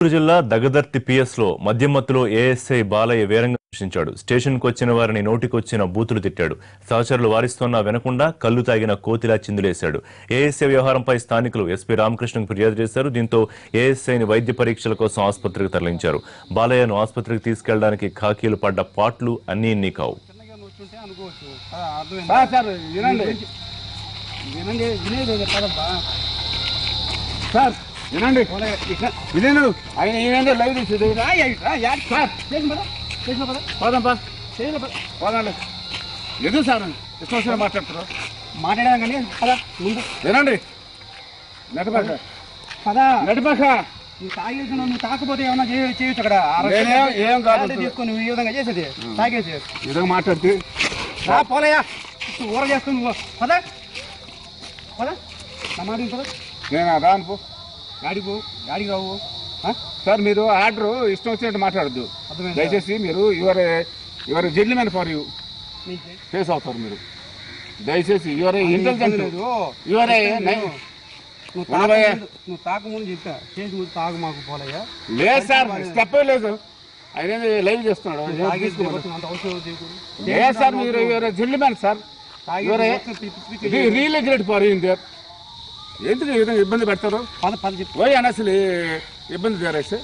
చిత్తూరు జిల్లా దగదర్తి పిఎస్లో లో మత్తులో ఏఎస్ఐ బాలయ్య వేరంగా దర్శించాడు స్టేషన్కు వచ్చిన వారిని నోటికొచ్చిన బూతులు తిట్టాడు. సహచరులు వారిస్తున్నా వినకుండా కళ్ళు తాగిన కోతిలా చిందులేశాడు. ఏఎస్ఐ వ్యవహారంపై స్థానికులు ఎస్పీ రామకృష్ణకు ఫిర్యాదు చేశారు. దీంతో ఏఎస్ఐని వైద్య పరీక్షల కోసం ఆసుపత్రికి తరలించారు. బాలయ్యను ఆసుపత్రికి తీసుకెళ్ళడానికి ఖాకీలు పడ్డ పాట్లు అన్నీ ఎన్ని కావు. సార్ వినండి. వినండి ఆయన ఏమైందో లైవ్ తీసేది పోదాంపా పోదండి ఎందుకు సార్? ఇష్టం మాట్లాడుతున్నారు. మాట్లాడాం కానీ పద ముందు. వినండి. నడిపాక పద. నడిపాక నువ్వు తాగేసి నువ్వు తాకపోతే ఏమన్నా చేయ- చేయొచ్చు అక్కడ. ఏం కాదు. తీసుకొని ఈ విధంగా చేసేది. తాగేసి ఏదో మాట్లాడితే. రా నువ్వు ఊర చేసుకుని నువ్వు పద. పద పద నేను రాను పో. గాడికి పో గాడికి రావు? సార్ మీరు ఆర్డర్ ఇష్టం వచ్చినట్టు మాట్లాడద్దు? దయచేసి మీరు your your gentlemen for you face అవుతారు మీరు. దయచేసి యువర్ ఇంటెలిజెంట్ లేదు. యువర్ నువ్వు చెప్తా చేసి ముందు తాగు మాకు పోలయ్యా. లేదు సార్ స్టెప్ లేదు. ఆయన లైవ్ చేస్తున్నాడు. లేదు సార్ మీరు your gentlemen sir real great for in there ఎందుకు ఈ విధంగా ఇబ్బంది పెడతారు? పద పద చెప్పు. పోయి అని అసలు ఇబ్బంది చేరేస్తే